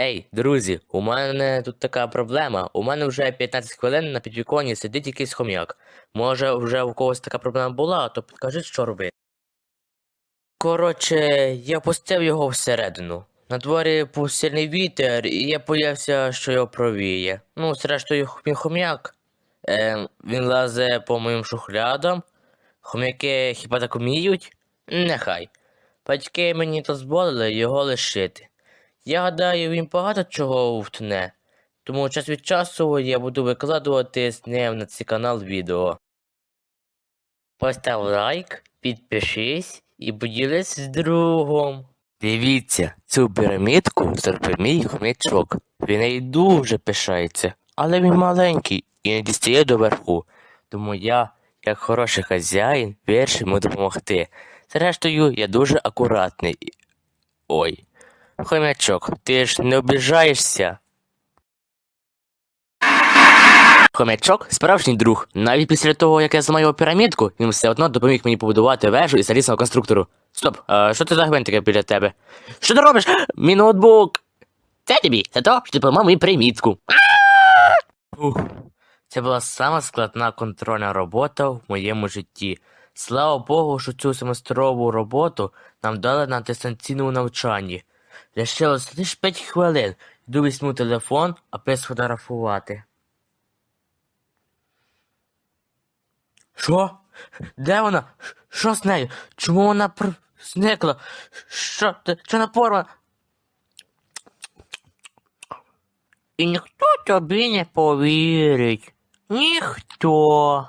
Ей, друзі, у мене тут така проблема. У мене вже 15 хвилин на підвіконні сидить якийсь хом'як. Може, вже у когось така проблема була, то підкажіть, що робити. Коротше, я пустив його всередину. На дворі був сильний вітер, і я боявся, що його провіє. Ну, зрештою, мій хом'як. Е, він лазе по моїм шухлядам. Хом'яки хіба так уміють? Нехай. Батьки мені дозволили його лишити. Я гадаю, він багато чого втне, тому час від часу я буду викладувати з ним на цей канал відео. Постав лайк, підпишись і поділись з другом. Дивіться, цю пірамідку зробив мій хомячок. Він нею дуже пишається, але він маленький і не дістає до верху. Тому я, як хороший хазяїн, вирішив йому допомогти. Зрештою, я дуже акуратний. Ой. Хомячок, ти ж не обіжаєшся. Хомячок справжній друг. Навіть після того, як я зламав пірамідку, він все одно допоміг мені побудувати вежу із залізного конструктору. Стоп, а що це за гвинтики біля тебе? Що ти робиш? Мій ноутбук. Це тобі, за то, що ти поламав мою пірамідку. Ух. Це була сама складна контрольна робота в моєму житті. Слава Богу, що цю семестрову роботу нам дали на дистанційному навчанні. Лишилось лише 5 хвилин. Йду візьму телефон, аби сфотографувати. Що? Де вона? Що з нею? Чому вона пр... зникла? Що ти? Що вона порвана? І ніхто тобі не повірить. Ніхто.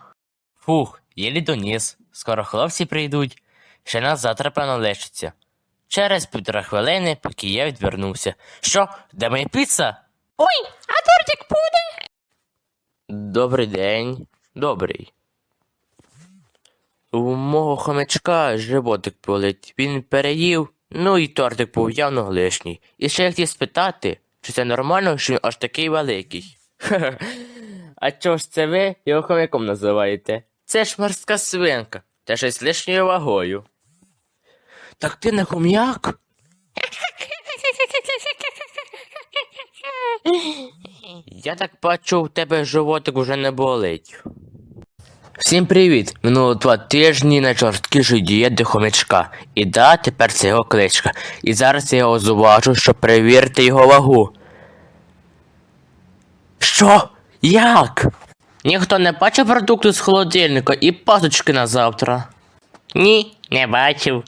Фух, єлі доніс. Скоро хлопці прийдуть. Ще нас завтра лишиться. Через півтора хвилини, поки я відвернувся. Що? Де моя піца? Ой, а тортик буде? Добрий день. Добрий. У мого хомячка животик болить. Він переїв, ну і тортик був явно лишній. І ще я хотів спитати, чи це нормально, що він аж такий великий. А чого ж це ви його хомяком називаєте? Це ж морська свинка, та ще з лишньою вагою. Так ти не хом'як? Я так бачу, у тебе животик уже не болить. Всім привіт! Минуло два тижні на жорсткішої дієти хомячка. І да, тепер це його кличка. І зараз я його зуважу, щоб перевірити його вагу. Що? Як? Ніхто не бачив продукту з холодильника і пасочки на завтра. Ні, не бачив.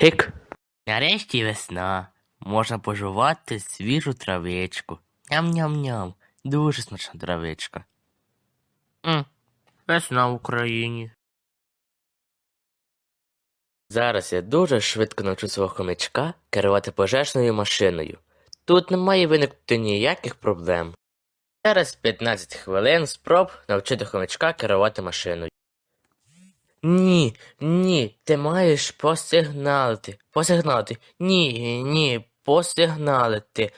Гик. Нарешті весна. Можна пожувати свіжу травичку. Ням-ням-ням. Дуже смачна травичка. М, Весна в Україні. Зараз я дуже швидко навчу свого хомячка керувати пожежною машиною. Тут не має виникнути ніяких проблем. Через 15 хвилин спроб навчити хомячка керувати машиною. Ні, ні, ти маєш посигналити. Посигналити. Ні, ні, посигналити.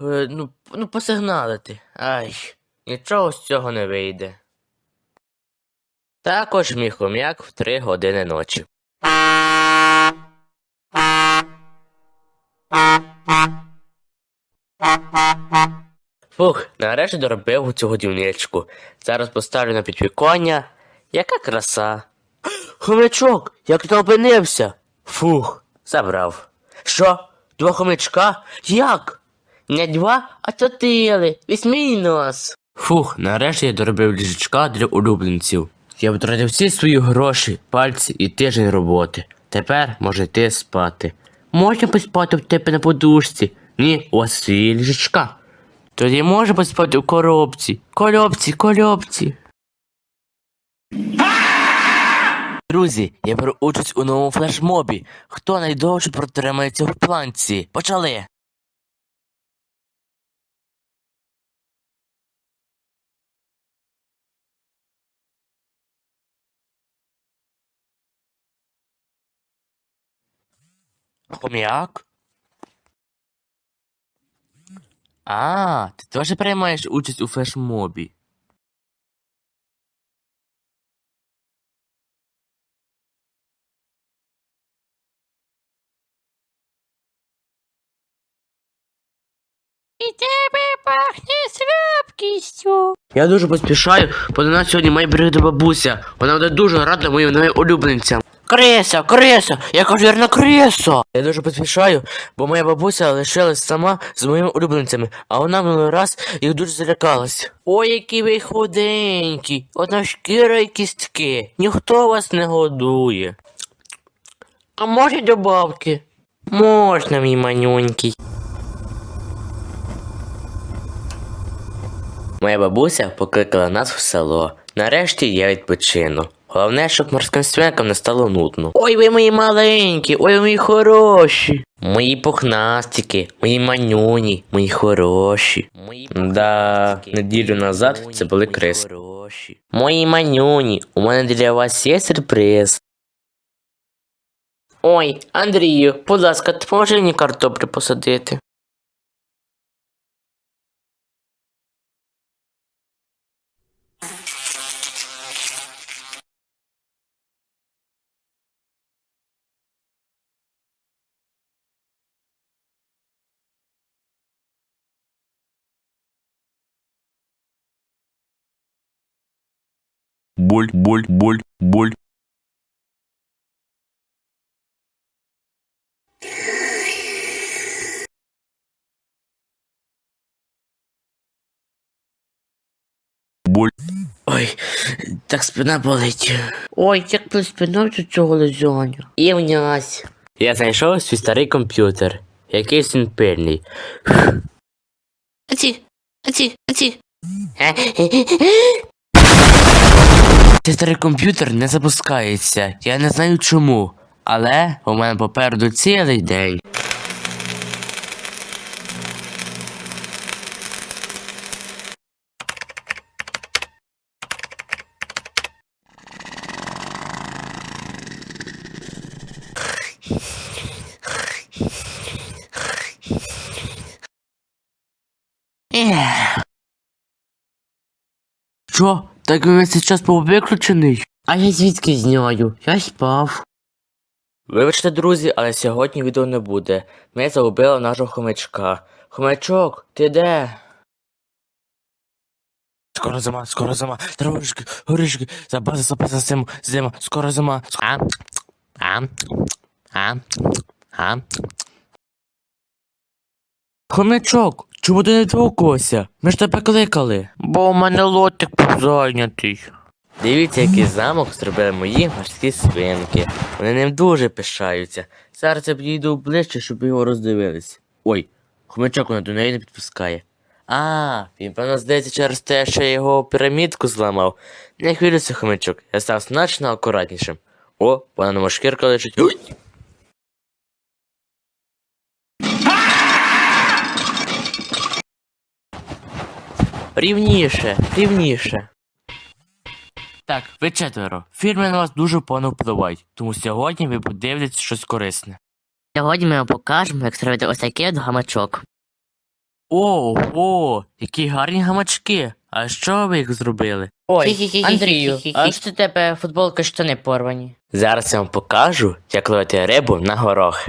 Е, ну, ну, посигналити. Ай, нічого з цього не вийде. Також мій хом'як в три години ночі. Фух, нарешті доробив цю годівничку. Зараз поставлю на підвіконня. Яка краса. Хомячок, як ти опинився? Фух, забрав. Що? Два хомячка? Як? Не два, а чотири. Візьмій нас. Фух, нарешті я доробив ліжечка для улюбленців. Я втратив всі свої гроші, пальці і тиждень роботи. Тепер може йти спати. Можна поспати в тебе на подушці? Ні, у вас свої ліжечка. Тоді можна поспати в коробці. Коробці, коробці. Друзі, я беру участь у новому флешмобі. Хто найдовше протримається в планці? Почали. Хом'як? А, ти теж приймаєш участь у флешмобі. Від тебе пахне слабкістю. Я дуже поспішаю, бо до нас сьогодні має прийти бабуся. Вона буде дуже рада моїм новим улюбленцям. Криса, криса, яка ж вірна криса. Я дуже поспішаю, бо моя бабуся лишилась сама з моїми улюбленцями, а вона минулий раз їх дуже залякалась. Ой, які ви худенькі, одна шкіра і кістки. Ніхто вас не годує. А може до бабки? Можна, мій манюнький. Моя бабуся покликала нас в село. Нарешті я відпочину. Головне, щоб морським свинкам не стало нудно. Ой, ви мої маленькі, ой, ви мої хороші. Мої пухнастики, мої манюні, мої хороші. Мої да, неділю назад це були криси. Мої манюні, у мене для вас є сюрприз. Ой, Андрію, будь ласка, ти поможи мені картоплю посадити. Боль, боль, боль, боль. Боль. Ой, так спина болить. Ой, як приспинав до цього лизоня. І внясь. Я знайшов свій старий комп'ютер. Якийсь він пильний. Аці, аці, аці. Цей старий комп'ютер не запускається. Я не знаю чому. Але у мене попереду цілий день. Що? Так він час був виключений? А я звідки знаю? Я спав. Вибачте, друзі, але сьогодні відео не буде. Ми загубили нашого хомячка. Хомячок, ти де? Скоро зима, скоро зима. Травишки, горішки, забази, запаси зиму, зима, скоро зима. А, а, а, а. Хомячок, чому ти не відгукувався? Ми ж тебе кликали. Бо у мене лотик зайнятий. Дивіться, який замок зробили мої морські свинки. Вони ним дуже пишаються. Зараз я підійду ближче, щоб його роздивились. Ой, хомячок вона до неї не підпускає. А, він певно здається через те, що я його пірамідку зламав. Не хвилюйся, хомячок, я став значно акуратнішим. О, вона на шкірка лежить. Ой! Рівніше, рівніше. Так, ви четверо. Фірми на вас дуже погано впливають, тому сьогодні ви подивитесь щось корисне. Сьогодні ми вам покажемо, як зробити ось такий от гамачок. О, о, які гарні гамачки. А що ви їх зробили? Ой. Андрію, а що це тебе футболка штани порвані? Зараз я вам покажу, як ловити рибу на горох.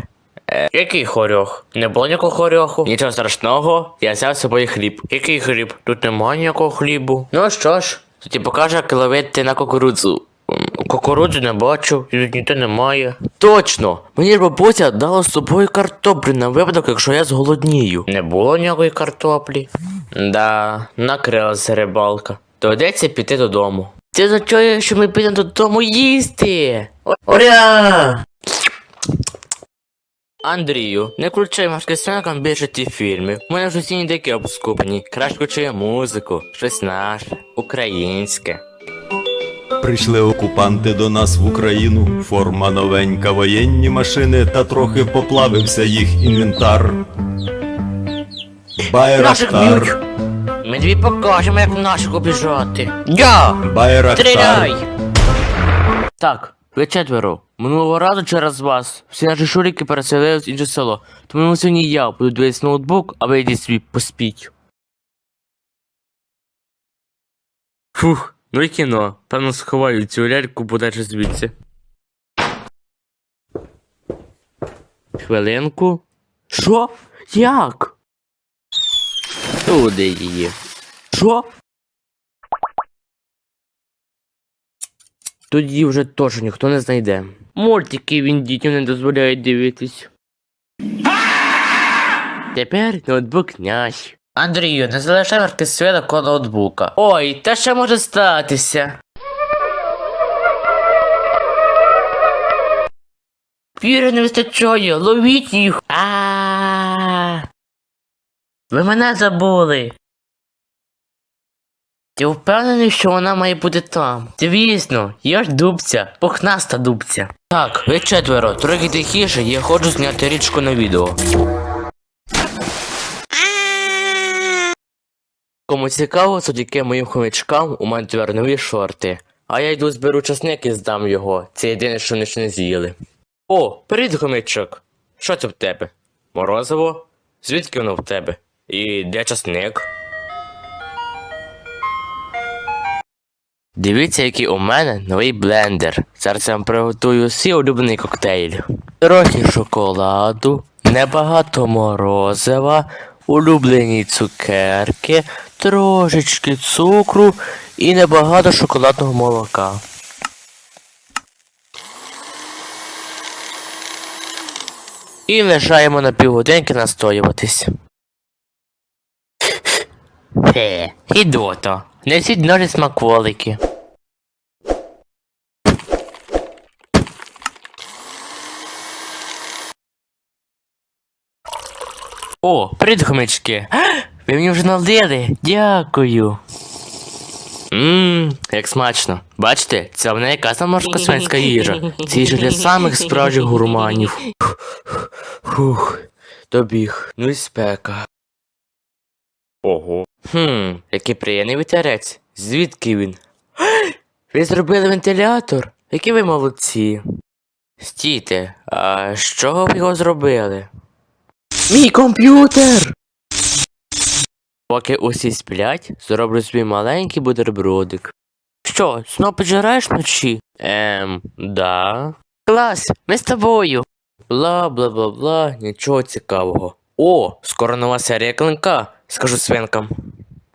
Е, який хорьох? Не було ніякого хорьоху. Нічого страшного, я взяв з собою хліб. Який хліб? Тут немає ніякого хлібу. Ну що ж, тоді покажу, як ловити на кукурудзу. Кукурудзу не бачу, і тут ніде немає. Точно! Мені ж бабуся дала з собою картоплю на випадок, якщо я зголоднію. Не було ніякої картоплі. Да, накрилася рибалка. Доведеться піти додому. Це означає, що ми підемо додому їсти. О- Ура! Андрію, не включай маркесенкам більше ті фільми. У мене вже всі індики обскупані. Краще включай музику, щось наше, українське. Прийшли окупанти до нас в Україну. Форма новенька, воєнні машини, та трохи поплавився їх інвентар. Байрактар, Ми тобі покажемо, як наших обіжати. Я! Байрактар. Стріляй! Так, ви четверо. Минулого разу через вас всі наші шурики переселились в інше село. Тому сьогодні я буду дивитися ноутбук, а ви йдіть собі поспіть. Фух, ну і кіно. Певно сховаю цю ляльку подальше звідси. Хвилинку. Що? Як? Туди її. Що? Тоді вже точно ніхто не знайде. Мультики він дітям не дозволяє дивитись. Тепер ноутбук князь. Андрію, не залишай марки свята коло ноутбука. Ой, та що може статися? Піри не вистачає, ловіть їх. А. Ви мене забули. Ти впевнений, що вона має бути там? Звісно, я ж дубця, пухнаста дубця. Так, ви четверо, трохи тихіше, я хочу зняти річку на відео. Кому цікаво, завдяки моїм хомячкам у мене тепер нові шорти. А я йду зберу часник і здам його. Це єдине, що вони ще не з'їли. О, привіт, хомячок. Що це в тебе? Морозиво? Звідки воно в тебе? І де часник? Дивіться, який у мене новий блендер. Зараз я вам приготую свій улюблений коктейль. Трохи шоколаду, небагато морозива, улюблені цукерки, трошечки цукру і небагато шоколадного молока. І лишаємо на півгодинки настоюватись. Хе, гідота. Несіть ножі смаколики. О, привіт, хомячки. Ви мені вже налили. Дякую. Ммм, як смачно. Бачите, це вона якась морська свинська їжа. Це їжа для самих справжніх гурманів. Фух, добіг. Ну і спека. Ого. Хм, який приємний вітерець. Звідки він? Ви зробили вентилятор? Які ви молодці. Стійте, а з чого ви його зробили? Мій комп'ютер! Поки усі сплять, зроблю собі маленький бутербродик. Що, знов поджираєш вночі? Ем, да. Клас, ми з тобою. Бла бла бла бла, нічого цікавого. О, скоро нова серія клинка, скажу свинкам.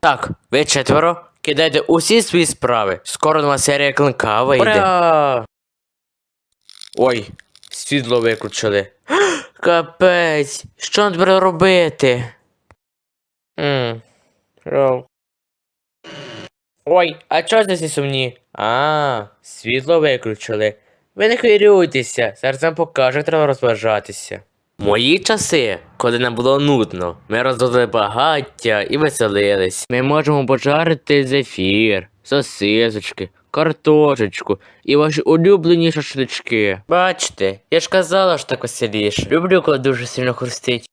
Так, ви четверо, кидайте усі свої справи. Скоро нова серія клинка вийде. Ура! Ой, світло виключили. Капець, що нам тепер робити? Ммм, що? Ой, а чого здесь сумні? А, світло виключили. Ви не хвилюйтеся, зараз вам покажу, як треба розважатися. Мої часи, коли нам було нудно, ми роздали багаття і веселились. Ми можемо пожарити зефір, сосисочки, картошечку і ваші улюблені шашлички. Бачите, я ж казала, що так веселіше. Люблю, коли дуже сильно хрустить.